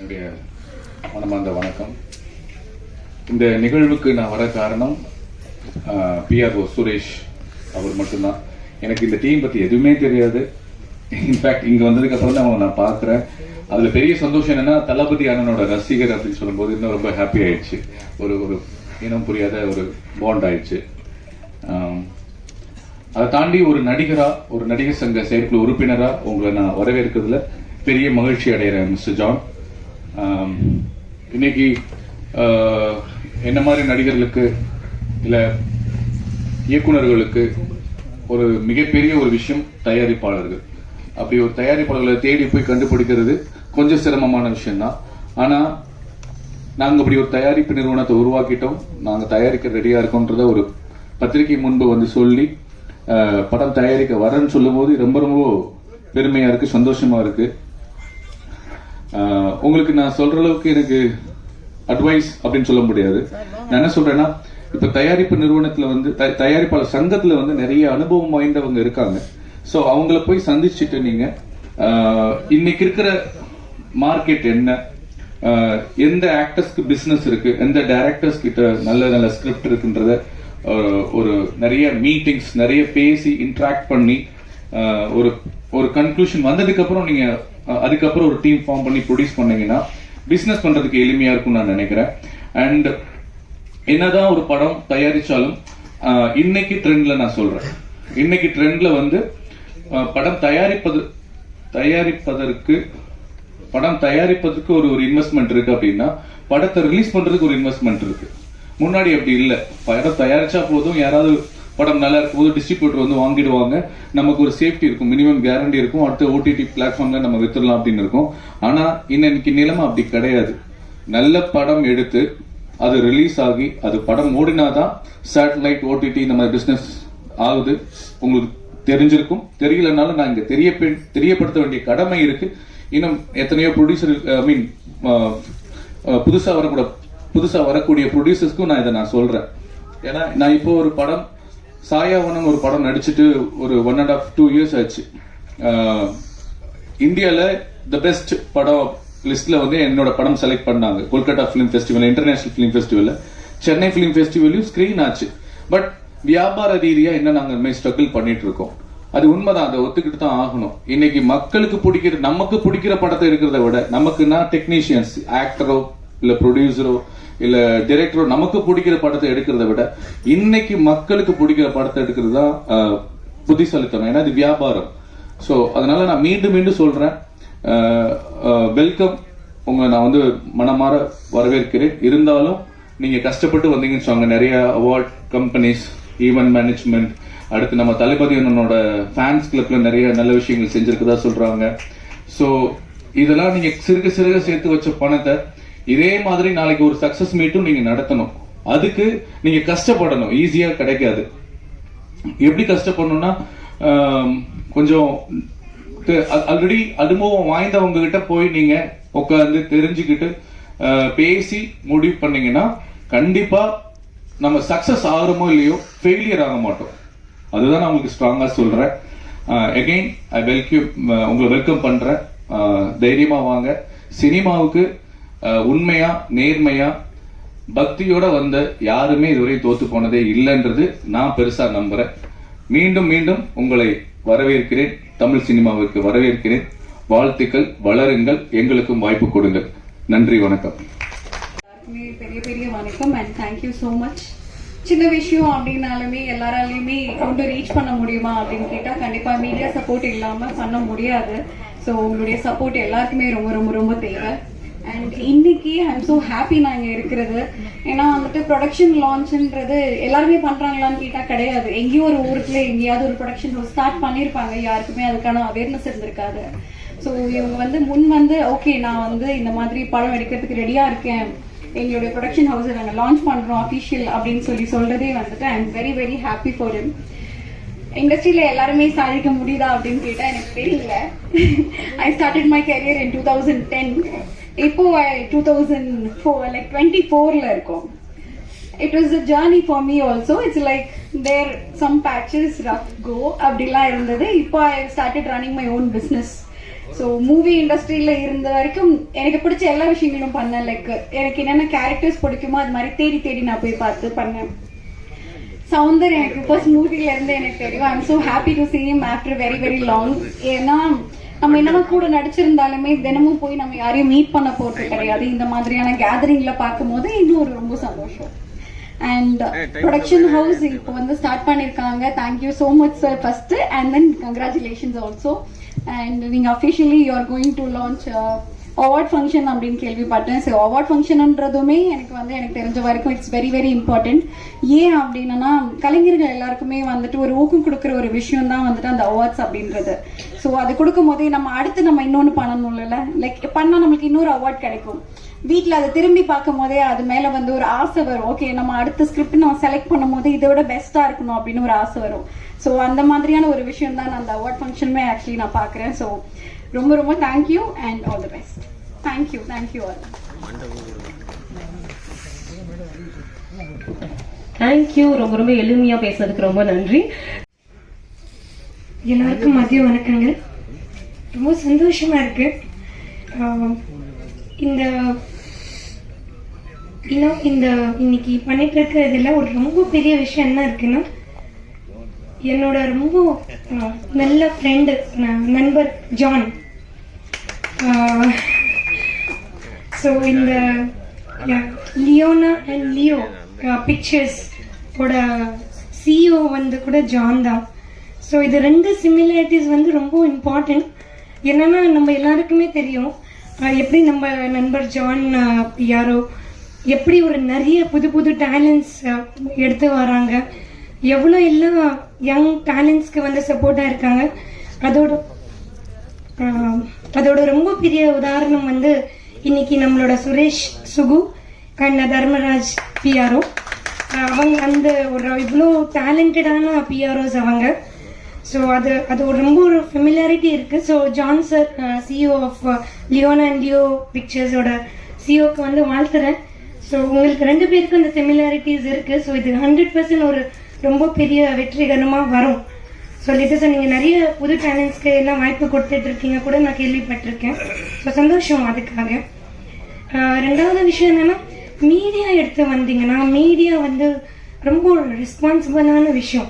என்னுடைய மனமார்ந்த வணக்கம். இந்த நிகழ்வுக்கு நான் வர காரணம் பிஆர்ஓ சுரேஷ் அவர் மட்டும்தான். எனக்கு இந்த டீம் பத்தி எதுவுமே தெரியாது. இன்ஃபேக்ட் இங்க வந்ததுக்கு அப்புறம் தான் அவனை நான் பார்க்குறேன். அதுல பெரிய சந்தோஷம் என்னன்னா தளபதி அண்ணனோட ரசிகர் அப்படின்னு சொல்லும்போது இன்னும் ரொம்ப ஹாப்பி ஆயிடுச்சு. ஒரு ஒரு இனம் புரியாத ஒரு பாண்ட் ஆயிடுச்சு. அதை தாண்டி ஒரு நடிகரா ஒரு நடிகர் சங்க செயற்குழு உறுப்பினரா உங்களை நான் வரவேற்கிறதுல பெரிய மகிழ்ச்சி அடைகிறேன் மிஸ்டர் ஜான். இன்னைக்கு என்ன மாதிரி நடிகர்களுக்கு இல்லை இயக்குனர்களுக்கு ஒரு மிகப்பெரிய ஒரு விஷயம் தயாரிப்பாளர்கள். அப்படி ஒரு தயாரிப்பாளர்களை தேடி போய் கண்டுபிடிக்கிறது கொஞ்சம் சிரமமான விஷயம்தான். ஆனால் நாங்கள் அப்படி ஒரு தயாரிப்பு நிறுவனத்தை உருவாக்கிட்டோம். நாங்கள் தயாரிக்க ரெடியாக இருக்கோன்றத ஒரு பத்திரிகை முன்பு வந்து சொல்லி படம் தயாரிக்க வரேன்னு சொல்லும்போது ரொம்ப ரொம்ப பெருமையாக இருக்குது சந்தோஷமாக இருக்குது உங்களுக்கு நான் சொல்ற அளவுக்கு எனக்கு அட்வைஸ் அப்படின்னு சொல்ல முடியாது. நான் என்ன சொல்றேன்னா இப்ப தயாரிப்பு நிறுவனத்துல வந்து த- தயாரிப்பாளர் சங்கத்துல வந்து நிறைய அனுபவம் வாய்ந்தவங்க இருக்காங்க. ஸோ அவங்கள போய் சந்திச்சுட்டு நீங்க இன்னைக்கு இருக்கிற மார்க்கெட் என்ன? எந்த ஆக்டர்ஸ்க்கு பிசினஸ் இருக்கு? எந்த டைரக்டர்ஸ் கிட்ட நல்ல நல்ல ஸ்கிரிப்ட் இருக்குன்றத ஒரு நிறைய மீட்டிங்ஸ் நிறைய பேசி இன்ட்ராக்ட் பண்ணி ஒரு ஒரு கன்க்ளூஷன் வந்ததுக்கு அப்புறம் நீங்க அதுக்கப்புறம் ஒரு டீம் ஃபார்ம் பண்ணி ப்ரொடியூஸ் பண்ணீங்கன்னா பிசினஸ் பண்றதுக்கு எளிமையா இருக்கும்னு நான் நினைக்கிறேன். அண்ட் என்னதான் ஒரு படம் தயாரிச்சாலும் இன்னைக்கு ட்ரெண்ட்ல நான் சொல்றேன். இன்னைக்கு ட்ரெண்ட்ல வந்து படம் தயாரிப்பது தயாரிப்பதற்கு படம் தயாரிப்பதற்கு ஒரு ஒரு இன்வெஸ்ட்மெண்ட் இருக்கு அப்படின்னா படத்தை ரிலீஸ் பண்றதுக்கு ஒரு இன்வெஸ்ட்மெண்ட் இருக்கு. முன்னாடி அப்படி இல்லை. படம் தயாரிச்சா போதும் யாராவது படம் நல்லா இருக்கும்போது டிஸ்ட்ரிபியூட்டர் வந்து வாங்கிடுவாங்க. நமக்கு ஒரு சேஃப்டி இருக்கும். மினிமம் கேரண்டி இருக்கும். அடுத்த ஓடிடி பிளாட்ஃபார்ம்ல நம்ம வித்துடலாம் அப்படின்னு இருக்கும். ஆனா இன்னைக்கு நிலைமை அப்படி கிடையாது. நல்ல படம் எடுத்து அது ரிலீஸ் ஆகி அது படம் ஓடினாதான் சேட்டலைட் ஓடிடி இந்த மாதிரி பிசினஸ் ஆகுது. உங்களுக்கு தெரிஞ்சிருக்கும். தெரியலனாலும் நான் இங்க தெரிய தெரியப்படுத்த வேண்டிய கடமை இருக்கு. இன்னும் எத்தனையோ ப்ரொடியூசர் ஐ மீன் புதுசா வரக்கூட புதுசா வரக்கூடிய ப்ரொடியூசர்ஸ்க்கும் நான் இதை நான் சொல்றேன். ஏன்னா நான் இப்போ ஒரு படம் சாயாவனம் ஒரு படம் நடிச்சுட்டு ஒரு one and half two years ஆச்சு. இந்தியாவில் த பெஸ்ட் படம் லிஸ்ட்ல வந்து என்னோட படம் செலக்ட் பண்ணாங்க. Kolkata film festival international film ஃபெஸ்டிவலில் Chennai film ஃபெஸ்டிவலையும் ஸ்கிரீன் ஆச்சு. பட் வியாபார ரீதியாக என்ன நாங்கள் ஸ்ட்ரகிள் பண்ணிட்டு இருக்கோம்? அது உண்மைதான். அதை ஒத்துக்கிட்டு தான் ஆகணும். இன்னைக்கு மக்களுக்கு பிடிக்கிற நமக்கு பிடிக்கிற படத்தை எடுக்கிறத விட நமக்குன்னா டெக்னீஷியன்ஸ் ஆக்டரோ இல்லை ப்ரொடியூசரோ இல்ல டிரெக்டரோ நமக்கு பிடிக்கிற படத்தை எடுக்கிறத விட இன்னைக்கு மக்களுக்கு பிடிக்கிற படத்தை எடுக்கிறது தான் புத்திசாலித்தனம். ஏன்னா இது வியாபாரம். ஸோ அதனால நான் மீண்டும் மீண்டும் சொல்றேன். வெல்கம் உங்க நான் வந்து மனமாற வரவேற்கிறேன். இருந்தாலும் நீங்க கஷ்டப்பட்டு வந்தீங்கன்னு சொன்னாங்க. நிறைய அவார்ட் கம்பெனிஸ் ஈவென்ட் மேனேஜ்மெண்ட் அடுத்து நம்ம தளபதி அண்ணனோட ஃபேன்ஸ் கிளப்ல நிறைய நல்ல விஷயங்கள் செஞ்சிருக்கதா சொல்றாங்க. ஸோ இதெல்லாம் நீங்க சிறுக சிறுக சேர்த்து வச்ச பணத்தை இதே மாதிரி நாளைக்கு ஒரு சக்சஸ் மீட்டும் நீங்க நடத்தணும். அதுக்கு நீங்க கஷ்டப்படணும். ஈஸியா கிடைக்காது. எப்படி கஷ்டப்படணும்னா கொஞ்சம் ஆல்ரெடி அனுபவம் வாய்ந்தவங்க கிட்ட போய் நீங்க உட்காந்து தெரிஞ்சுக்கிட்டு பேசி முடிவு பண்ணீங்கன்னா கண்டிப்பா நம்ம சக்சஸ் ஆகிறோமோ இல்லையோ ஃபெயிலியர் ஆக மாட்டோம். அதுதான் நான் உங்களுக்கு ஸ்ட்ராங்கா சொல்றேன். எகெயின் ஐ வெல்கம் உங்களை வெல்கம் பண்றேன். தைரியமாக தைரியமா வாங்க. சினிமாவுக்கு உண்மையா நேர்மையா? பக்தியோட வந்த யாருமே இதுவரை தோத்து போனதே இல்லைன்றது நான் பெருசா நம்புறேன். மீண்டும் மீண்டும் உங்களை வரவேற்கிறேன். தமிழ் சினிமாவிற்கு வரவேற்கிறேன். வாழ்த்துக்கள் வளருங்கள் எங்களுக்கும் வாய்ப்பு கொடுங்கள். நன்றி வணக்கம். பெரிய பெரிய வணக்கம் அண்ட் தேங்க்யூ ஸோ மச் சின்ன விஷயம் அப்படின்னாலுமே எல்லாராலையுமே கொண்டு ரீச் பண்ண முடியுமா அப்படின்னு கேட்டால் கண்டிப்பாக மீடியா சப்போர்ட் இல்லாமல் பண்ண முடியாது. ஸோ உங்களுடைய சப்போர்ட் எல்லாருக்குமே ரொம்ப ரொம்ப ரொம்ப தேவை. அண்ட் இன்னைக்கு ஐம் ஸோ ஹாப்பி நான் இங்கே இருக்கிறது. ஏன்னா வந்துட்டு ப்ரொடக்ஷன் லான்ச்ன்றது எல்லாருமே பண்ணுறாங்களான்னு கேட்டால் கிடையாது. எங்கேயோ ஒரு ஊருக்குள்ள எங்கேயாவது ஒரு ப்ரொடக்ஷன் ஹவுஸ் ஸ்டார்ட் பண்ணியிருப்பாங்க யாருக்குமே அதுக்கான அவேர்னஸ் இருந்திருக்காது. ஸோ இவங்க வந்து முன் வந்து ஓகே நான் வந்து இந்த மாதிரி படம் எடுக்கிறதுக்கு ரெடியாக இருக்கேன். எங்களுடைய ப்ரொடக்ஷன் ஹவுஸை நாங்கள் லான்ச் பண்ணுறோம் அஃபிஷியல் அப்படின்னு சொல்லி சொல்றதே வந்துட்டு I am very very happy for இம் இண்டஸ்ட்ரியில எல்லாருமே சாதிக்க முடியுதா அப்படின்னு கேட்டா எனக்கு தெரியல. I started my career in two thousand ten இப்போ two thousand four like twenty ஃபோர்ல இருக்கோம். It was a journey for me also it's like there some patches rough go அப்படிலாம் இருந்தது. இப்போ I started running my own business so movie இண்டஸ்ட்ரியில் இருந்த வரைக்கும் எனக்கு பிடிச்ச எல்லா விஷயங்களும் பண்ணேன். லைக் எனக்கு என்னென்ன கேரக்டர்ஸ் பிடிக்குமோ அது மாதிரி தேடி தேடி நான் போய் பார்த்து பண்ணேன். சவுந்தர் எனக்கு ஃபர்ஸ்ட் மூவிலேருந்து எனக்கு தெரியும். I am so happy to see after very very long ஏன்னா நம்ம என்னதான் கூட நடிச்சிருந்தாலுமே தினமும் போய் நம்ம யாரையும் மீட் பண்ண போறது கிடையாது. இந்த மாதிரியான கேதரிங்ல பார்க்கும்போது இன்னும் ஒரு ரொம்ப சந்தோஷம். அண்ட் ப்ரொடக்ஷன் ஹவுஸ் இப்போ வந்து ஸ்டார்ட் பண்ணியிருக்காங்க thank you so much sir first and then congratulations also and நீங்க officially you are going to launch award function அப்படின்னு கேள்விப்பட்டேன். ஸோ அவார்ட் ஃபங்க்ஷன்ன்றதுமே எனக்கு வந்து எனக்கு தெரிஞ்ச வரைக்கும் இட்ஸ் வெரி வெரி இம்பார்ட்டன்ட் ஏன் அப்படின்னா கலைஞர்கள் எல்லாருக்குமே வந்துட்டு ஒரு ஊக்கம் கொடுக்குற ஒரு விஷயம் தான் வந்துட்டு அந்த அவார்ட்ஸ் அப்படின்றது. ஸோ அது கொடுக்கும் போதே நம்ம அடுத்து நம்ம இன்னொன்று பண்ணணும்ல லைக் பண்ணால் நம்மளுக்கு இன்னொரு அவார்ட் கிடைக்கும். வீட்டில் அதை திரும்பி பார்க்கும் போதே அது மேலே வந்து ஒரு ஆசை வரும். ஓகே நம்ம அடுத்த ஸ்கிரிப்ட் நம்ம செலக்ட் பண்ணும் போது இதை விட பெஸ்ட்டாக இருக்கணும் அப்படின்னு ஒரு ஆசை வரும். ஸோ அந்த மாதிரியான ஒரு விஷயம் தான் நான் அந்த அவார்ட் ஃபங்க்ஷனுமே ஆக்சுவலி நான் பார்க்குறேன். ஸோ ரொம்ப ரொம்ப thank you and all the best thank you thank you all thank you ரொம்ப ரொம்ப எளிமையா பேசுறதுக்கு ரொம்ப நன்றி. எல்லாருக்கும் மதிய வணக்கங்கள். ரொம்ப சந்தோஷமா இருக்கு. இந்த இன்னும் இந்த இன்னைக்கு பண்ணிட்டு இருக்க இதுல ஒரு ரொம்ப பெரிய விஷயம் என்ன இருக்குன்னா என்னோட ரொம்ப நல்ல ஃப்ரெண்டு நண்பர் ஜான். ஸோ இந்த லியோனா அண்ட் லியோ பிக்சர்ஸ் ஓட சிஇஓ வந்து கூட ஜான் தான். ஸோ இது ரெண்டு சிமிலாரிட்டிஸ் வந்து ரொம்ப இம்பார்ட்டன்ட் என்னென்னா நம்ம எல்லாருக்குமே தெரியும். எப்படி நம்ம நண்பர் ஜான் யாரோ எப்படி ஒரு நிறைய புது புது டேலண்ட்ஸ் எடுத்து வராங்க. எவ்வளோ எல்லாம் யங் டேலண்ட்ஸ்க்கு வந்து சப்போர்ட்டாக இருக்காங்க. அதோட அதோட ரொம்ப பெரிய உதாரணம் வந்து இன்னைக்கு நம்மளோட சுரேஷ் சுகு அண்ட் தர்மராஜ் பிஆர்ஓ அவங்க அந்த ஒரு இவ்வளோ டேலண்டடான பிஆர்ஓஸ் அவங்க. ஸோ அது அது ஒரு ரொம்ப ஒரு ஃபெமிலாரிட்டி இருக்குது so John sir CEO of Leon and Leo பிக்சர்ஸோட சிஓக்கு வந்து வாழ்த்துறேன். ஸோ உங்களுக்கு ரெண்டு பேருக்கும் இந்த செமிலாரிட்டிஸ் இருக்குது ஸோ இது ஹண்ட்ரட் பர்சன்ட் ஒரு ரொம்ப பெரிய வெற்றிகரமாக வரும். சொல்லிட்டு சார் நீங்கள் நிறைய புது டேலண்ட்ஸ்க்கு எல்லாம் வாய்ப்பு கொடுத்துட்ருக்கீங்க கூட நான் கேள்விப்பட்டிருக்கேன். ஸோ சந்தோஷம் அதுக்காக. ரெண்டாவது விஷயம் என்னென்னா மீடியா எடுத்து வந்தீங்கன்னா மீடியா வந்து ரொம்ப ரெஸ்பான்சிபிளான விஷயம்.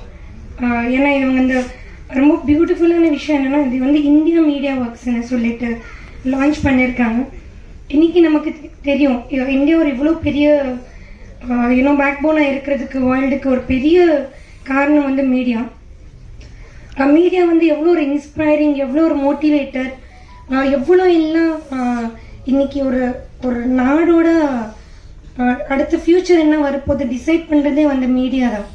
ஏன்னா இவங்க இந்த ரொம்ப பியூட்டிஃபுல்லான விஷயம் என்னென்னா இது வந்து இந்தியா மீடியா ஒர்க்ஸ்னு சொல்லிட்டு லான்ச் பண்ணியிருக்காங்க இன்னைக்கு நமக்கு தெ- தெரியும். இந்தியா ஒரு இவ்வளோ பெரிய யூனோ பேக் போனாக இருக்கிறதுக்கு வேர்ல்டுக்கு ஒரு பெரிய காரணம் வந்து மீடியா மீடியா வந்து எவ்வளோ ஒரு இன்ஸ்பைரிங் எவ்வளோ ஒரு மோட்டிவேட்டர் எவ்வளோ எல்லாம் இன்னைக்கு ஒரு ஒரு நாடோட அடுத்த ஃப்யூச்சர் என்ன வரப்போது டிசைட் பண்ணுறதே வந்து மீடியா தான்.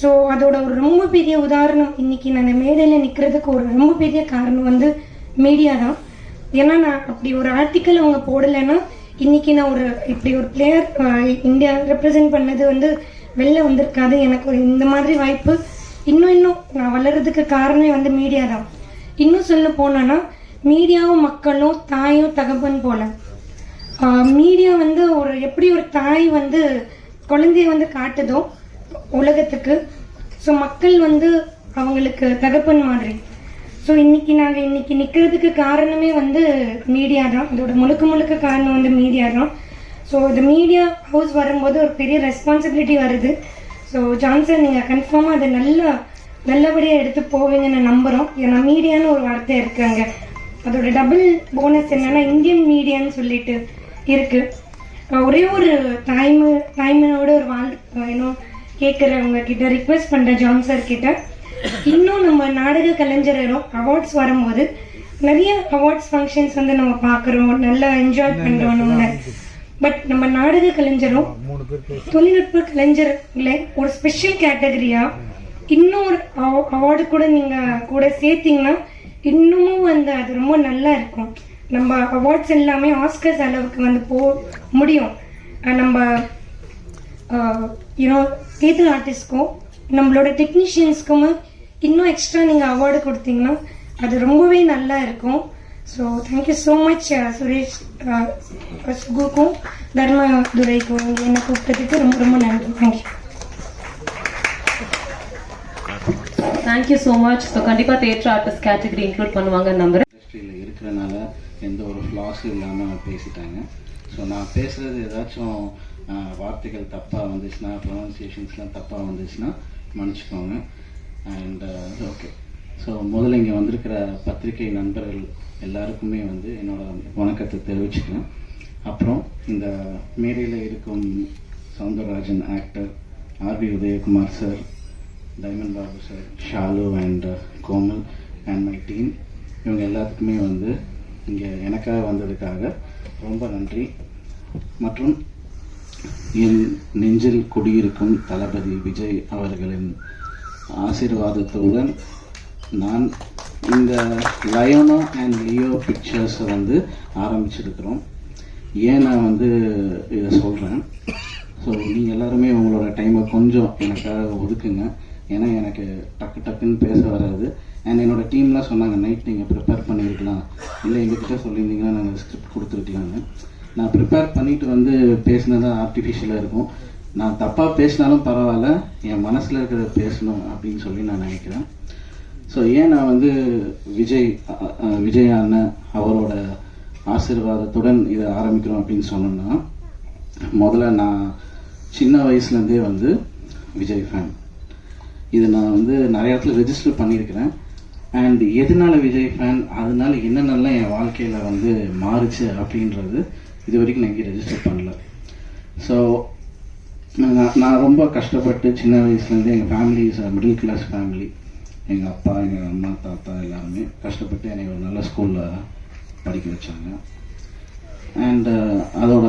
ஸோ அதோட ஒரு ரொம்ப பெரிய உதாரணம் இன்னைக்கு நான் அந்த மேடையில் நிற்கிறதுக்கு ஒரு ரொம்ப பெரிய காரணம் வந்து மீடியா தான். ஏன்னா நான் அப்படி ஒரு ஆர்டிக்கல் அவங்க போடலைன்னா இன்னைக்கு நான் ஒரு இப்படி ஒரு பிளேயர் இந்தியா ரெப்ரசென்ட் பண்ணது வந்து வெளில வந்திருக்காது. எனக்கு ஒரு இந்த மாதிரி வாய்ப்பு இன்னும் இன்னும் நான் வளர்றதுக்கு காரணமே வந்து மீடியா தான். இன்னும் சொல்ல போனோன்னா மீடியாவும் மக்களும் தாயும் தகப்பன் போல. மீடியா வந்து ஒரு எப்படி ஒரு தாய் வந்து குழந்தைய வந்து காட்டுதோ உலகத்துக்கு. ஸோ மக்கள் வந்து அவங்களுக்கு தகப்பன் மாதிரி. ஸோ இன்னைக்கு நாங்கள் இன்னைக்கு நிற்கிறதுக்கு காரணமே வந்து மீடியா தான். அதோட முழுக்க முழுக்க காரணம் வந்து மீடியா தான். ஸோ இந்த மீடியா ஹவுஸ் வரும்போது ஒரு பெரிய ரெஸ்பான்சிபிலிட்டி வருது. ஸோ ஜான்சன் நீங்கள் கன்ஃபார்மாக அதை நல்லா நல்லபடியாக எடுத்து போவீங்கன்னு நம்புகிறோம் ஏன்னா மீடியான்னு ஒரு வார்த்தை இருக்காங்க அதோட டபுள் போனஸ் என்னன்னா இந்தியன் மீடியான்னு சொல்லிட்டு இருக்கு. ஒரே ஒரு தாய்மை தாய்மையோட ஒரு வாழ் இன்னும் கேட்குறவங்க கிட்ட ரிக்வெஸ்ட் பண்ணுறேன் ஜான் சார் கிட்ட. இன்னும் நம்ம நாடக கலைஞரும் அவார்ட்ஸ் வரும்போது நிறைய அவார்ட்ஸ் ஃபங்க்ஷன்ஸ் வந்து நம்ம பார்க்குறோம் நல்லா என்ஜாய் பண்றோம் நம்ம பட் நம்ம நாடக கலைஞரும் தொழில்நுட்ப கலைஞர்ல ஒரு ஸ்பெஷல் கேட்டகரியா இன்னும் ஒரு அவார்டு கூட நீங்க கூட சேர்த்தீங்கன்னா இன்னமும் வந்து அது ரொம்ப நல்லா இருக்கும். நம்ம அவார்ட்ஸ் எல்லாமே ஆஸ்கர்ஸ் அளவுக்கு வந்து போ முடியும். நம்ம யூனோ தியேட்டர் ஆர்டிஸ்ட்க்கும் நம்மளோட டெக்னீஷியன்ஸ்க்கும் இன்னும் எக்ஸ்ட்ரா நீங்கள் அவார்டு கொடுத்தீங்கன்னா அது ரொம்பவே நல்லா இருக்கும். So thank you so much Suresh சுகுக்கும் தர்ம துரைக்கும் என்னை கூப்பிட்டதுக்கு ரொம்ப ரொம்ப நன்றி. Thank you thank you so much so கண்டிப்பா தேட்டர் ஆர்டிஸ்ட் கேட்டகரி இன்க்ளூட் பண்ணுவாங்க நம்புறேன். இண்டஸ்ட்ரியில் இருக்கிறனால எந்த ஒரு ஃப்ளாஸும் இல்லாமல் பேசிட்டாங்க. ஸோ நான் பேசுகிறது ஏதாச்சும் வார்த்தைகள் தப்பாக வந்துச்சுன்னா ப்ரொனன்சியேஷன்ஸ்லாம் தப்பாக வந்துச்சுன்னா மன்னிச்சுக்கோங்க. அண்ட் ஓகே ஸோ முதல்ல இங்கே வந்திருக்கிற பத்திரிகை நண்பர்கள் எல்லாருக்குமே வந்து என்னோட வணக்கத்தை தெரிவிச்சுக்கிறேன். அப்புறம் இந்த மேடையில் இருக்கும் Soundararajan actor RB Udhayakumar sir diamond Babu sir Shalu and Komal and my team இவங்க எல்லாத்துக்குமே வந்து இங்கே எனக்காக வந்ததுக்காக ரொம்ப நன்றி. மற்றும் என் நெஞ்சில் குடியிருக்கும் தளபதி விஜய் அவர்களின் ஆசீர்வாதத்துடன் நான் இந்த லயோனோ அண்ட் லியோ பிக்சர்ஸை வந்து ஆரம்பிச்சிருக்கிறோம். ஏன் நான் வந்து இதை சொல்கிறேன் ஸோ நீங்கள் எல்லாருமே உங்களோட டைமை கொஞ்சம் எனக்காக ஒதுக்குங்க. ஏன்னா எனக்கு டக்கு டக்குன்னு பேச வராது. அண்ட் என்னோட டீம்லாம் சொன்னாங்க நைட் நீங்கள் ப்ரிப்பேர் பண்ணியிருக்கலாம் இல்லை எங்ககிட்ட சொல்லியிருந்தீங்கன்னா நாங்கள் ஸ்கிரிப்ட் கொடுத்துருக்கலான்னு நான் ப்ரிப்பேர் பண்ணிட்டு வந்து பேசினதான் ஆர்டிஃபிஷியலாக இருக்கும். நான் தப்பாக பேசினாலும் பரவாயில்ல என் மனசில் இருக்கிறத பேசணும் அப்படின்னு சொல்லி நான் நினைக்கிறேன். ஸோ ஏன் நான் வந்து விஜய் விஜய் அண்ணன் அவரோட ஆசீர்வாதத்துடன் இதை ஆரம்பிக்கிறோம் அப்படின்னு சொன்னோன்னா முதல்ல நான் சின்ன வயசுலேருந்தே வந்து விஜய் ஃபேன் இது நான் வந்து நிறைய இடத்துல ரெஜிஸ்டர் பண்ணியிருக்கிறேன். அண்ட் எதனால விஜய் ஃபேன் அதனால என்னென்னலாம் என் வாழ்க்கையில் வந்து மாறுச்சு அப்படின்றது இது வரைக்கும் நான் இங்கே ரெஜிஸ்டர் பண்ணல. ஸோ நான் நான் ரொம்ப கஷ்டப்பட்டு சின்ன வயசுலேருந்து எங்கள் ஃபேமிலி மிடில் கிளாஸ் ஃபேமிலி எங்கள் அப்பா எங்கள் அம்மா தாத்தா எல்லாருமே கஷ்டப்பட்டு என்னை ஒரு நல்ல ஸ்கூலில் படிக்க வச்சாங்க. அண்டு uh, அதோட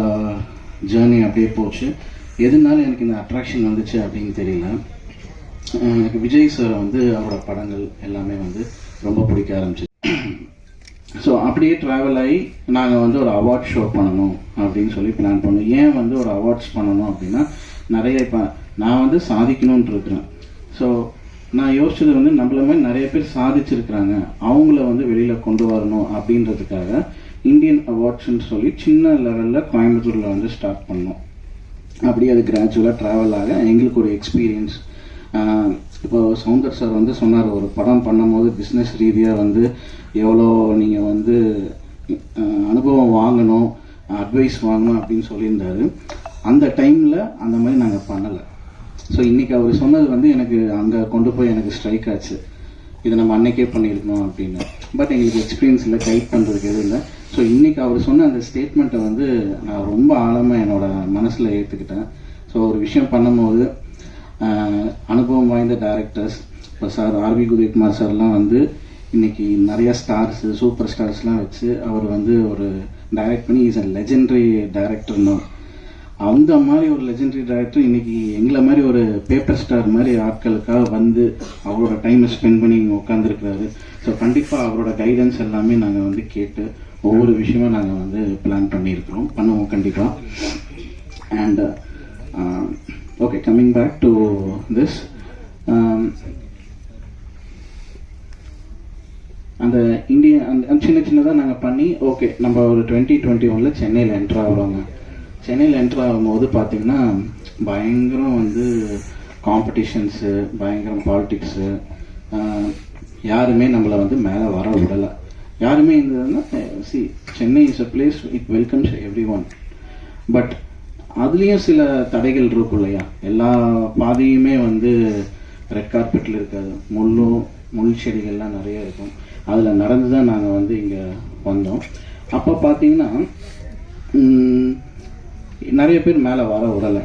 ஜேர்னி அப்படியே போச்சு. எதுனாலும் எனக்கு இந்த அட்ராக்ஷன் வந்துச்சு அப்படின்னு தெரியல. எனக்கு விஜய் சார் வந்து அவரோட படங்கள் எல்லாமே வந்து ரொம்ப பிடிக்க ஆரம்பிச்சு ஸோ அப்படியே ட்ராவல் ஆகி நாங்கள் வந்து ஒரு அவார்ட் ஷோ பண்ணணும் அப்படின்னு சொல்லி பிளான் பண்ணோம். ஏன் வந்து ஒரு அவார்ட்ஸ் பண்ணணும் அப்படின்னா நிறைய இப்போ நான் வந்து சாதிக்கணும்னு இருக்கிறேன். ஸோ நான் யோசிச்சது வந்து நம்மள மாதிரி நிறைய பேர் சாதிச்சிருக்கிறாங்க. அவங்கள வந்து வெளியில் கொண்டு வரணும் அப்படின்றதுக்காக இந்தியன் அவார்ட்ஸ்ன்னு சொல்லி சின்ன லெவலில் கோயம்புத்தூரில் வந்து ஸ்டார்ட் பண்ணோம். அப்படியே அது கிராஜுவலாக ட்ராவல் ஆக எங்களுக்கு ஒரு எக்ஸ்பீரியன்ஸ் இப்போ சவுந்தர் சார் வந்து சொன்னார் ஒரு படம் பண்ணும்போது பிஸ்னஸ் ரீதியாக வந்து எவ்வளோ நீங்கள் வந்து அனுபவம் வாங்கணும் அட்வைஸ் வாங்கணும் அப்படின்னு சொல்லியிருந்தாரு. அந்த டைமில் அந்த மாதிரி நாங்கள் பண்ணலை. ஸோ இன்றைக்கி அவர் சொன்னது வந்து எனக்கு அங்கே கொண்டு போய் எனக்கு ஸ்ட்ரைக் ஆச்சு. இதை நம்ம அன்னைக்கே பண்ணியிருக்கணும் அப்படின்னு. பட் எங்களுக்கு எக்ஸ்பீரியன்ஸ் இல்லை கைட் பண்ணுறதுக்கு எதுவும் இல்லை. ஸோ இன்றைக்கி அவர் சொன்ன அந்த ஸ்டேட்மெண்ட்டை வந்து நான் ரொம்ப ஆழமாக என்னோடய மனசில் ஏற்றுக்கிட்டேன் ஸோ ஒரு விஷயம் பண்ணும்போது அனுபவம் வாய்ந்த டேரக்டர்ஸ் இப்போ சார் ஆர்வி உதயகுமார் சார்லாம் வந்து இன்னைக்கு நிறைய ஸ்டார்ஸ் சூப்பர் ஸ்டார்ஸ்லாம் வச்சு அவர் வந்து ஒரு டைரக்ட் பண்ணி இஸ் அ லெஜெண்டரி டைரக்டர்னு அந்த மாதிரி ஒரு லெஜெண்டரி டைரக்டர் இன்னைக்கு எங்களை மாதிரி ஒரு பேப்பர் ஸ்டார் மாதிரி ஆட்களுக்காக வந்து அவரோட டைமை ஸ்பெண்ட் பண்ணி இங்கே உட்காந்துருக்கிறாரு ஸோ கண்டிப்பாக அவரோட கைடன்ஸ் எல்லாமே நாங்கள் வந்து கேட்டு ஒவ்வொரு விஷயமும் நாங்கள் வந்து பிளான் பண்ணியிருக்கிறோம் பண்ணுவோம் கண்டிப்பாக and okay coming back this. This அந்த இந்திய அந்த அந்த சின்ன சின்னதாக நாங்கள் பண்ணி ஓகே நம்ம ஒரு டுவெண்ட்டி டுவெண்ட்டி ஒனில் சென்னையில் என்ட்ரு ஆகிறோங்க சென்னையில் என்ட்ரு ஆகும்போது பார்த்தீங்கன்னா பயங்கரம் வந்து காம்படிஷன்ஸு பயங்கரம் பாலிட்டிக்ஸு யாருமே நம்மளை வந்து மேலே வர விடலை யாருமே இருந்ததுன்னா C Chennai is a place it welcomes everyone but அதுலேயும் சில தடைகள் இருக்கும் இல்லையா? எல்லா பாதையுமே வந்து ரெட் கார்பெட்டில் இருக்காது முள்ளும் முள் செடிகள்லாம் நிறைய இருக்கும். அதில் நடந்து தான் நாங்கள் வந்து இங்கே வந்தோம். அப்போ பார்த்தீங்கன்னா நிறைய பேர் மேலே வர விடலை.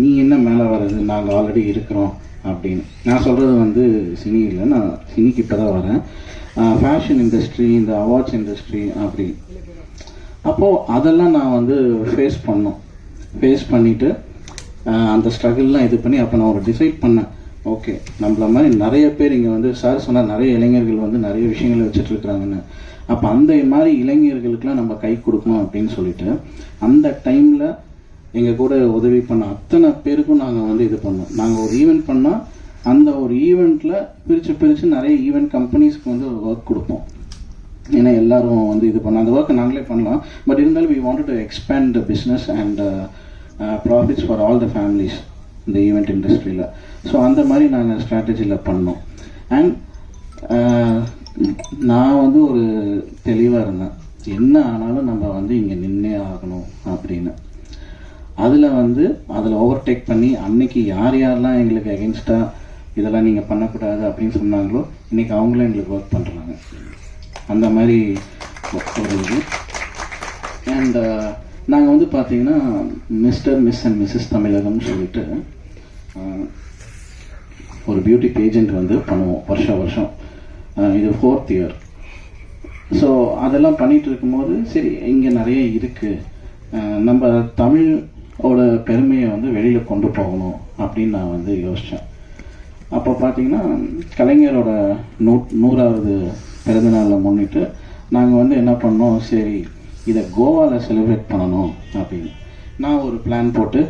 நீ என்ன மேலே வர்றது? நாங்கள் ஆல்ரெடி இருக்கிறோம் அப்படின்னு. நான் சொல்கிறது வந்து சினி இல்லை. நான் சினிக்கு இப்போ தான் வரேன் ஃபேஷன் இண்டஸ்ட்ரி இந்த அவார்ட்ஸ் இண்டஸ்ட்ரி அப்படி அப்போது அதெல்லாம் நான் வந்து ஃபேஸ் பண்ணோம். ஃபேஸ் பண்ணிவிட்டு அந்த ஸ்ட்ரகிள்லாம் இது பண்ணி அப்போ நான் ஒரு டிசைட் பண்ணேன். ஓகே நம்மள மாதிரி நிறைய பேர் இங்கே வந்து சார் சொன்னார் நிறைய இளைஞர்கள் வந்து நிறைய விஷயங்களை வச்சுட்டு இருக்கிறாங்கன்னு. அப்போ அந்த மாதிரி இளைஞர்களுக்கெல்லாம் நம்ம கை கொடுக்கணும் அப்படின்னு சொல்லிட்டு அந்த டைமில் எங்கள் கூட உதவி பண்ண அத்தனை பேருக்கும் நாங்கள் வந்து இது பண்ணோம். நாங்கள் ஒரு ஈவெண்ட் பண்ணால் அந்த ஒரு ஈவெண்ட்டில் பிரித்து பிரித்து நிறைய ஈவெண்ட் கம்பெனிஸ்க்கு வந்து ஒர்க் கொடுப்போம். ஏன்னா எல்லாரும் வந்து இது பண்ணலாம். அந்த ஒர்க்கை நாங்களே பண்ணலாம். பட் இருந்தாலும் we want to expand the business and profits for all the families இந்த ஈவெண்ட் இண்டஸ்ட்ரியில் ஸோ அந்த மாதிரி நாங்கள் ஸ்ட்ராட்டஜியில் பண்ணோம். அண்ட் uh, நான் வந்து ஒரு தெளிவாக இருந்தேன். என்ன ஆனாலும் நம்ம வந்து இங்கே நின்னே ஆகணும் அப்படின்னு. அதில் வந்து அதில் ஓவர்டேக் பண்ணி அன்னைக்கு யார் யாரெல்லாம் எங்களுக்கு அகென்ஸ்டாக இதெல்லாம் நீங்கள் பண்ணக்கூடாது அப்படின்னு சொன்னாங்களோ இன்றைக்கி அவங்களும் எங்களுக்கு ஒர்க் பண்ணுறாங்க அந்த மாதிரி ஒரு அண்ட் uh, நாங்கள் வந்து பார்த்தீங்கன்னா மிஸ்டர் மிஸ் அண்ட் மிஸ்ஸஸ் தமிழகம்னு சொல்லிட்டு uh, ஒரு பியூட்டி பேஜெண்ட் வந்து பண்ணுவோம் வருஷம். வருஷம் இது ஃபோர்த் இயர் ஸோ அதெல்லாம் பண்ணிகிட்டு இருக்கும்போது சரி இங்கே நிறைய இருக்குது நம்ம தமிழோட பெருமையை வந்து வெளியில் கொண்டு போகணும் அப்படின்னு நான் வந்து யோசித்தேன் அப்போ பார்த்தீங்கன்னா கலைஞரோட நூ நூறாவது பிறந்தநாளில் முன்னிட்டு நாங்கள் வந்து என்ன பண்ணோம் சரி இதை கோவாவில் செலிப்ரேட் பண்ணணும் அப்படின்னு. நான் ஒரு பிளான் போட்டு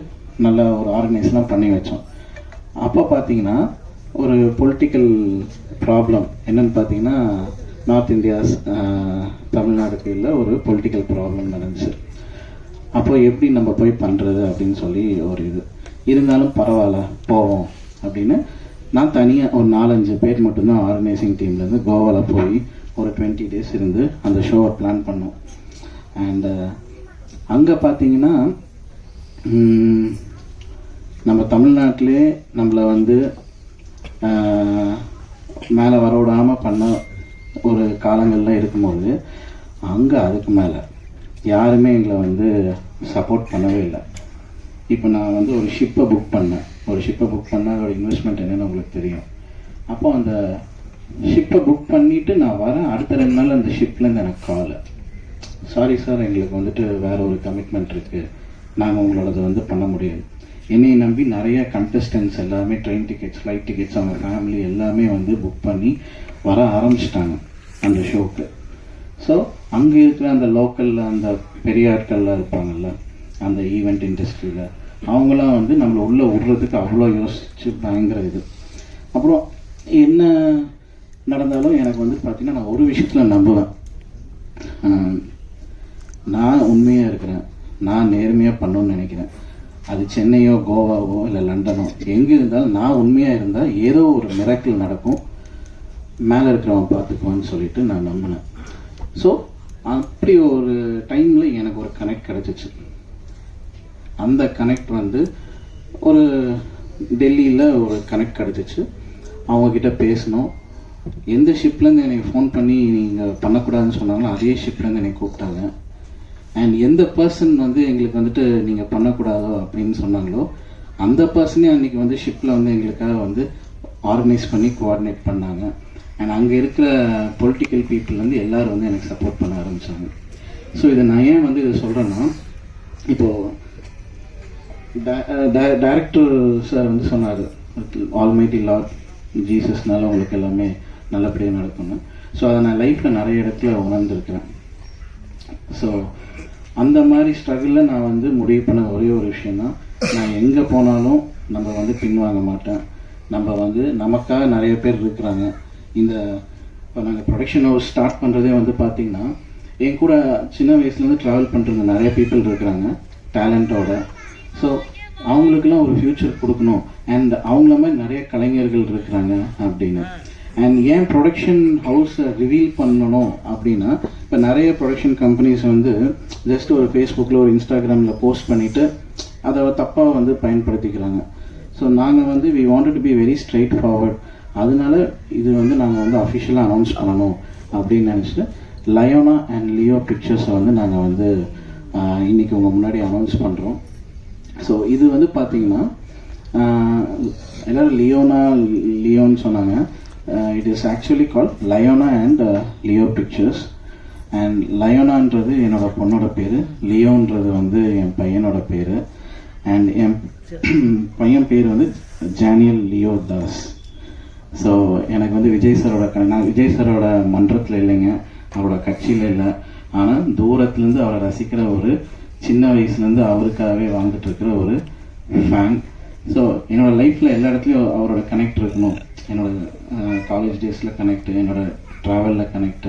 நல்ல ஒரு ஆர்கனைஸ்லாம் பண்ணி வச்சோம். அப்போ பார்த்தீங்கன்னா ஒரு பொலிட்டிக்கல் ப்ராப்ளம் என்னன்னு பார்த்தீங்கன்னா நார்த் இந்தியாஸ் தமிழ்நாடுக்கு இல்லை ஒரு பொலிட்டிக்கல் ப்ராப்ளம் நடந்துச்சு. அப்போ எப்படி நம்ம போய் பண்ணுறது அப்படின்னு சொல்லி ஒரு இது. இருந்தாலும் பரவாயில்ல போவோம் அப்படின்னு நான் தனியாக ஒரு நாலஞ்சு பேர் மட்டும்தான் ஆர்கனைசிங் டீம்லேருந்து கோவாவில் போய் ஒரு டுவெண்ட்டி டேஸ் இருந்து அந்த ஷோவை பிளான் பண்ணோம். அண்டு uh, அங்கே பார்த்தீங்கன்னா நம்ம தமிழ்நாட்டிலே நம்மளை வந்து மேலே வர விடாமல் பண்ண ஒரு காலங்கள்லாம் இருக்கும்போது அங்கே அதுக்கு மேலே யாருமே எங்களை வந்து சப்போர்ட் பண்ணவே இல்லை. இப்போ நான் வந்து ஒரு ஷிப்பை புக் பண்ணேன். ஒரு ஷிப்பை புக் பண்ணால் அதோட இன்வெஸ்ட்மெண்ட் என்னென்னு உங்களுக்கு தெரியும். அப்போ அந்த ஷிப்பை புக் பண்ணிவிட்டு நான் வரேன். அடுத்த ரெண்டு நாள் அந்த ஷிப்லேருந்து எனக்கு கால் சாரி சார் எங்களுக்கு வந்துட்டு வேற ஒரு கமிட்மெண்ட் இருக்குது நாங்கள் உங்களோடது வந்து பண்ண முடியாது. என்னையை நம்பி நிறைய கண்டஸ்டன்ஸ் எல்லாமே ட்ரெயின் டிக்கெட்ஸ் ஃப்ளைட் டிக்கெட்ஸ் அவங்க ஃபேமிலி எல்லாமே வந்து புக் பண்ணி வர ஆரம்பிச்சிட்டாங்க அந்த ஷோக்கு ஸோ அங்கே இருக்கிற அந்த லோக்கலில் அந்த பெரிய ஆட்கள்லாம் இருப்பாங்கல்ல அந்த ஈவெண்ட் இண்டஸ்ட்ரியில் அவங்களாம் வந்து நம்மளை உள்ளே விடுறதுக்கு அவ்வளோ யோசிச்சு பயங்கர இது. அப்புறம் என்ன நடந்தாலும் எனக்கு வந்து பார்த்தீங்கன்னா நான் ஒரு விஷயத்தில் நம்புவேன். நான் உண்மையாக இருக்கிறேன். நான் நேர்மையாக பண்ணணும்னு நினைக்கிறேன். அது சென்னையோ கோவாவோ இல்லை லண்டனோ எங்கே இருந்தாலும் நான் உண்மையாக இருந்தால் ஏதோ ஒரு மிராக்கிள் நடக்கும். மேலே இருக்கிறவன் பார்த்துக்குவான்னு சொல்லிட்டு நான் நம்பினேன். ஸோ அப்படி ஒரு டைமில் எனக்கு ஒரு கனெக்ட் கிடச்சிச்சு. அந்த கனெக்ட் வந்து ஒரு டெல்லியில் ஒரு கனெக்ட் கிடச்சிச்சு. அவங்கக்கிட்ட பேசினோம். எந்த ஷிப்லேருந்து எனக்கு ஃபோன் பண்ணி நீங்கள் பண்ணக்கூடாதுன்னு சொன்னாங்களோ அதே ஷிப்லேருந்து என்னை கூப்பிட்டாங்க. அண்ட் எந்த பர்சன் வந்து எங்களுக்கு வந்துட்டு நீங்கள் பண்ணக்கூடாதோ அப்படின்னு சொன்னாங்களோ அந்த பர்சனே அன்றைக்கி வந்து ஷிப்பில் வந்து எங்களுக்காக வந்து ஆர்கனைஸ் பண்ணி கோஆர்டினேட் பண்ணாங்க. அண்ட் அங்கே இருக்கிற பொலிட்டிக்கல் பீப்புள் வந்து எல்லாரும் வந்து எனக்கு சப்போர்ட் பண்ண ஆரம்பித்தாங்க ஸோ இதை நான் ஏன் வந்து இதை சொல்கிறேன்னா இப்போது டைரக்டர் சார் வந்து சொன்னார். ஆல்மைட்டி லார்ட் ஜீசஸ்னால உங்களுக்கு எல்லாமே நல்லபடியாக நடக்கும்னு. ஸோ அதை நான் லைஃப்பில் நிறைய இடத்துல உணர்ந்திருக்கிறேன். ஸோ அந்த மாதிரி ஸ்ட்ரகிளில் நான் வந்து முடிவு பண்ண ஒரே ஒரு விஷயம்னா நான் எங்கே போனாலும் நம்ம வந்து பின்வாங்க மாட்டேன். நம்ம வந்து நமக்காக நிறைய பேர் இருக்கிறாங்க. இந்த இப்போ நாங்கள் ப்ரொடக்ஷன் ஹவுஸ் ஸ்டார்ட் பண்ணுறதே வந்து பார்த்திங்கன்னா என் கூட சின்ன வயசுலேருந்து ட்ராவல் பண்ணுறது நிறைய பீப்புள் இருக்கிறாங்க. டேலண்ட்டோட ஸோ அவங்களுக்குலாம் ஒரு ஃப்யூச்சர் கொடுக்கணும். அண்ட் அவங்கள மாதிரி நிறைய கலைஞர்கள் இருக்கிறாங்க அப்படின்னு. அண்ட் ஏன் ப்ரொடக்ஷன் ஹவுஸை ரிவீல் பண்ணணும் அப்படின்னா இப்போ நிறைய ப்ரொடக்ஷன் கம்பெனிஸ் வந்து ஜஸ்ட் ஒரு ஃபேஸ்புக்கில் ஒரு இன்ஸ்டாகிராமில் போஸ்ட் பண்ணிவிட்டு அதை தப்பாக வந்து பயன்படுத்திக்கிறாங்க. ஸோ நாங்கள் வந்து we wanted to be very straightforward அதனால இது வந்து நாங்கள் வந்து அஃபிஷியலாக அனௌன்ஸ் பண்ணணும் அப்படின்னு நினச்சிட்டு லயோனா அண்ட் லியோ பிக்சர்ஸை வந்து நாங்கள் வந்து இன்றைக்கி இன்னைக்கு உங்கள் முன்னாடி அனௌன்ஸ் பண்ணுறோம் ஸோ இது வந்து பார்த்தீங்கன்னா எல்லோரும் லியோனா லியோன்னு சொன்னாங்க. It is actually call Leona and Leo Pictures and லயோனான்றது என்னோட பொண்ணோட பேர். லியோன்றது வந்து என் பையனோட பேர். அண்ட் என் பையன் பேர் வந்து ஜானியல் லியோ தாஸ் ஸோ எனக்கு வந்து விஜய் சாரோட நான் விஜய் சாரோட மன்றத்தில் இல்லைங்க. அவரோட கட்சியில் இல்லை. ஆனால் தூரத்துலேருந்து அவரை ரசிக்கிற ஒரு சின்ன வயசுலேருந்து அவருக்காகவே வாழ்ந்துட்டு இருக்கிற ஒரு ஃபேன் ஸோ என்னோட லைஃப்பில் எல்லா இடத்துலையும் அவரோட கனெக்ட் இருக்கணும். என்னோட காலேஜ் டேஸில் கனெக்ட் என்னோட ட்ராவலில் கனெக்ட்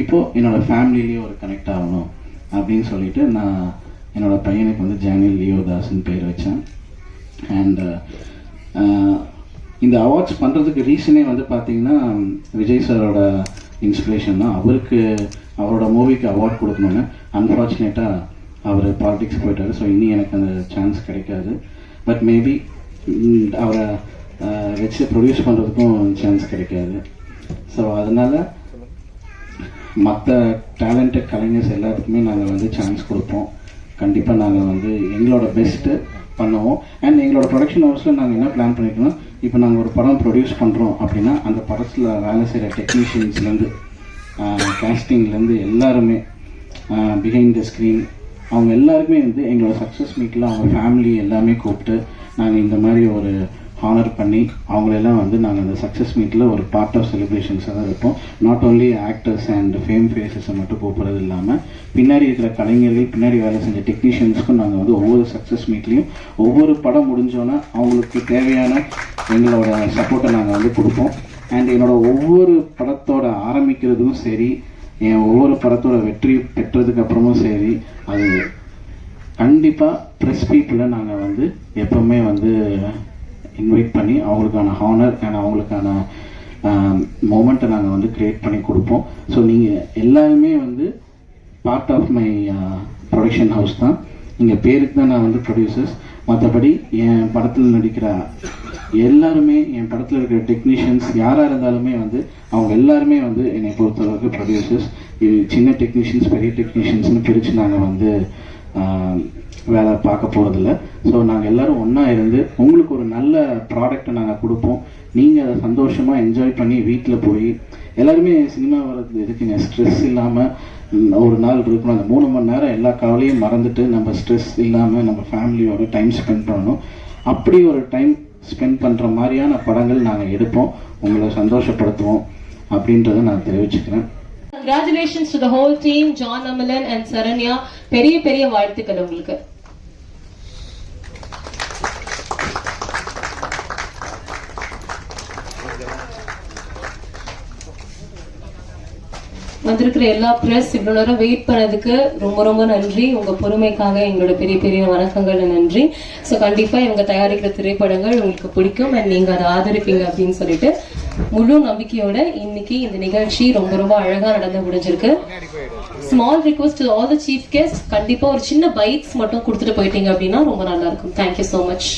இப்போது என்னோட ஃபேமிலிலேயே ஒரு கனெக்ட் ஆகணும் அப்படின்னு சொல்லிட்டு நான் என்னோட பையனுக்கு வந்து ஜானியல் லியோதாஸ்ன்னு பேர் வச்சேன். அண்ட் இந்த அவார்ட்ஸ் பண்ணுறதுக்கு ரீசனே வந்து பார்த்தீங்கன்னா விஜய் சாரோட இன்ஸ்பிரேஷன் தான். அவருக்கு அவரோட மூவிக்கு அவார்ட் கொடுக்கணுன்னு அன்ஃபார்ச்சுனேட்டாக அவர் பாலிடிக்ஸ் போயிட்டார். ஸோ இனி எனக்கு அந்த சான்ஸ் கிடைக்காது. பட் மேபி அவரை வச்சு ப்ரொடியூஸ் பண்ணுறதுக்கும் சான்ஸ் கிடைக்காது. ஸோ அதனால் மற்ற டேலண்டட் கலைஞர்ஸ் எல்லாத்துக்குமே நாங்கள் வந்து சான்ஸ் கொடுப்போம். கண்டிப்பாக நாங்கள் வந்து எங்களோட பெஸ்ட்டு பண்ணுவோம். அண்ட் எங்களோட ப்ரொடக்ஷன் ஹவுஸில் நாங்கள் என்ன பிளான் பண்ணியிருக்கோம் இப்போ நாங்கள் ஒரு படம் ப்ரொடியூஸ் பண்ணுறோம் அப்படின்னா அந்த படத்தில் வேலை செய்கிற டெக்னீஷியன்ஸ்லேருந்து கேஸ்டிங்லேருந்து எல்லாருமே பிஹைண்ட் த ஸ்க்ரீன் அவங்க எல்லாருக்குமே வந்து எங்களோட சக்ஸஸ் மீட்டில் அவங்க ஃபேமிலி எல்லாமே கூப்பிட்டு நாங்கள் இந்த மாதிரி ஒரு ஹானர் பண்ணி அவங்களெல்லாம் வந்து நாங்கள் அந்த சக்ஸஸ் மீட்டில் ஒரு பார்ட் ஆஃப் செலிப்ரேஷன்ஸாக தான் இருப்போம் not only actors and fame ஃபேஸஸை மட்டும் கூப்பிட்றது இல்லாமல் பின்னாடி இருக்கிற கலைஞர்கள் பின்னாடி வேலை செஞ்ச டெக்னீஷியன்ஸ்க்கும் நாங்கள் வந்து ஒவ்வொரு சக்ஸஸ் மீட்லேயும் ஒவ்வொரு படம் முடிஞ்சோன்னா அவங்களுக்கு தேவையான எங்களோட சப்போர்ட்டை நாங்கள் வந்து கொடுப்போம். அண்ட் என்னோட ஒவ்வொரு படத்தோட ஆரம்பிக்கிறதும் சரி என் ஒவ்வொரு படத்தோட வெற்றி பெற்றதுக்கு அப்புறமும் சரி அது கண்டிப்பாக ப்ரெஸ் பீப்புளை நாங்கள் வந்து எப்பவுமே வந்து இன்வைட் பண்ணி அவங்களுக்கான ஹானர் அண்ட் அவங்களுக்கான மூமெண்ட்டை நாங்கள் வந்து க்ரியேட் பண்ணி கொடுப்போம். ஸோ நீங்கள் எல்லாருமே வந்து part of my production house தான். நீங்கள் பேருக்கு தான் நான் வந்து ப்ரொடியூசர்ஸ் மற்றபடி என் படத்தில் நடிக்கிற எல்லாருமே என் படத்தில் இருக்கிற டெக்னீஷியன்ஸ் யாராக இருந்தாலுமே வந்து அவங்க எல்லாருமே வந்து என்னை பொறுத்தளவுக்கு ப்ரொடியூசர்ஸ் இது சின்ன டெக்னீஷியன்ஸ் பெரிய டெக்னீஷியன்ஸ்னு பிரித்து நாங்கள் வந்து வேலை பார்க்க போகிறதில்ல ஸோ நாங்கள் எல்லோரும் ஒன்றா இருந்து உங்களுக்கு ஒரு நல்ல ப்ராடக்ட்டை நாங்கள் கொடுப்போம். நீங்கள் அதை சந்தோஷமாக என்ஜாய் பண்ணி வீட்டில் போய் எல்லாருமே சினிமா வர்றது எதுக்குங்க? ஸ்ட்ரெஸ் இல்லாமல் ஒரு நாள் இருக்கணும். அந்த மூணு மணி நேரம் எல்லா கவலையும் மறந்துட்டு நம்ம ஸ்ட்ரெஸ் இல்லாமல் நம்ம ஃபேமிலியோட டைம் ஸ்பெண்ட் பண்ணணும். அப்படி ஒரு டைம் ஸ்பெண்ட் பண்ணுற மாதிரியான படங்கள் நாங்கள் எடுப்போம். உங்களை சந்தோஷப்படுத்துவோம் அப்படின்றத நான் தெரிவிச்சுக்கிறேன். Congratulations to the whole team John Amalan and Saranya பெரிய பெரிய வாழ்த்துக்கள் உங்களுக்கு. வந்திருக்கிற எல்லா பிரஸ் இவ்வளவு நேரம் வெயிட் பண்ணதுக்கு ரொம்ப ரொம்ப நன்றி. உங்க பொறுமைக்காக எங்களோட பெரிய பெரிய வணக்கங்கள் நன்றி. ஸோ கண்டிப்பா இவங்க தயாரிக்கிற திரைப்படங்கள் உங்களுக்கு பிடிக்கும். அண்ட் நீங்க அதை ஆதரிப்பீங்க அப்படின்னு சொல்லிட்டு முழு நம்பிக்கையோட இன்னைக்கு இந்த நிகழ்ச்சி ரொம்ப ரொம்ப அழகா நடந்து முடிஞ்சிருக்கு. Small request all the chief guest கண்டிப்பா ஒரு சின்ன பைட்ஸ் மட்டும் கொடுத்துட்டு போயிட்டீங்க அப்படின்னா ரொம்ப நல்லா இருக்கும். Thank you so much